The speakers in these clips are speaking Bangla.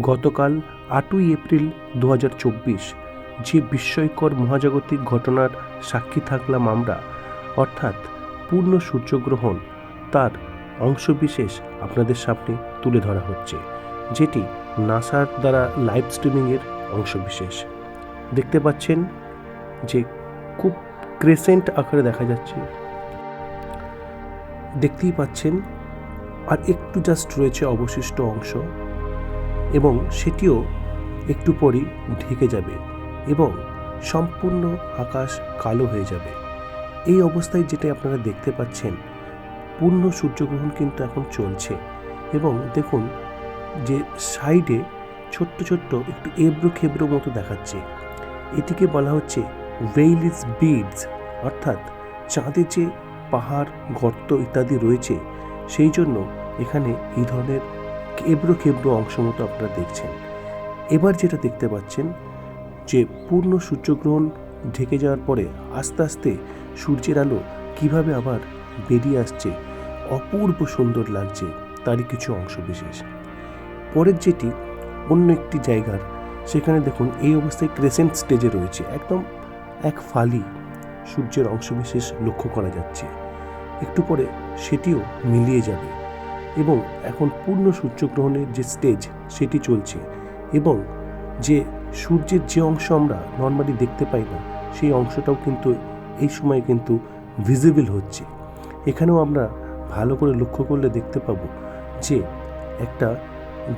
গতকাল আটই এপ্রিল দু হাজার চব্বিশ যে বিস্ময়কর মহাজাগতিক ঘটনার সাক্ষী থাকলাম আমরা, অর্থাৎ পূর্ণ সূর্যগ্রহণ, তার অংশবিশেষ আপনাদের সামনে তুলে ধরা হচ্ছে, যেটি নাসার দ্বারা লাইভ স্ট্রিমিংয়ের অংশবিশেষ। দেখতে পাচ্ছেন যে খুব ক্রেসেন্ট আকারে দেখা যাচ্ছে। দেখতেই পাচ্ছেন, আর একটু জাস্ট রয়েছে অবশিষ্ট অংশ। এবং সেটিও একটু পরই ঢেকে যাবে এবং সম্পূর্ণ আকাশ কালো হয়ে যাবে। এই অবস্থায় যেটা আপনারা দেখতে পাচ্ছেন, পূর্ণ সূর্যগ্রহণ কিন্তু এখন চলছে এবং দেখুন যে সাইডে ছোট্ট ছোট্ট একটু এবড়ো খেবড়ো মতো দেখাচ্ছে। এটিকে বলা হচ্ছে ভেইলিস বিডস, অর্থাৎ চাঁদে যে পাহাড়, গর্ত ইত্যাদি রয়েছে, সেই জন্য এখানে এই ধরনের কেবড়ো কেবড়ো অংশ মতো আপনারা দেখছেন। এবার যেটা দেখতে পাচ্ছেন যে পূর্ণ সূর্যগ্রহণ ঢেকে যাওয়ার পরে আস্তে আস্তে সূর্যের আলো কীভাবে আবার বেরিয়ে আসছে, অপূর্ব সুন্দর লাগছে, তারই কিছু অংশ বিশেষ। পরের যেটি, অন্য একটি জায়গার, সেখানে দেখুন এই অবস্থায় ক্রেসেন্ট স্টেজে রয়েছে, একদম এক ফালি সূর্যের অংশবিশেষ লক্ষ্য করা যাচ্ছে। একটু পরে সেটিও মিলিয়ে যাবে। এবং এখন পূর্ণ সূর্যগ্রহণের যে স্টেজ সেটি চলছে এবং যে সূর্যের যে অংশ আমরা নর্মালি দেখতে পাই না, সেই অংশটাও কিন্তু এই সময় কিন্তু ভিজিবল হচ্ছে। এখানেও আমরা ভালো করে লক্ষ্য করলে দেখতে পাবো যে একটা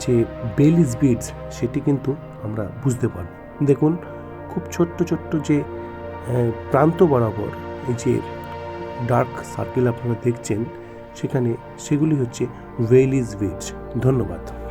যে বেলিস বিডস সেটি কিন্তু আমরা বুঝতে পারব। দেখুন, খুব ছোট্ট ছোট্ট যে প্রান্ত বরাবর এই যে ডার্ক সার্কেল আপনারা দেখছেন, সেখানে সেগুলি হচ্ছে ভেলিস বিডস ধন্যবাদ।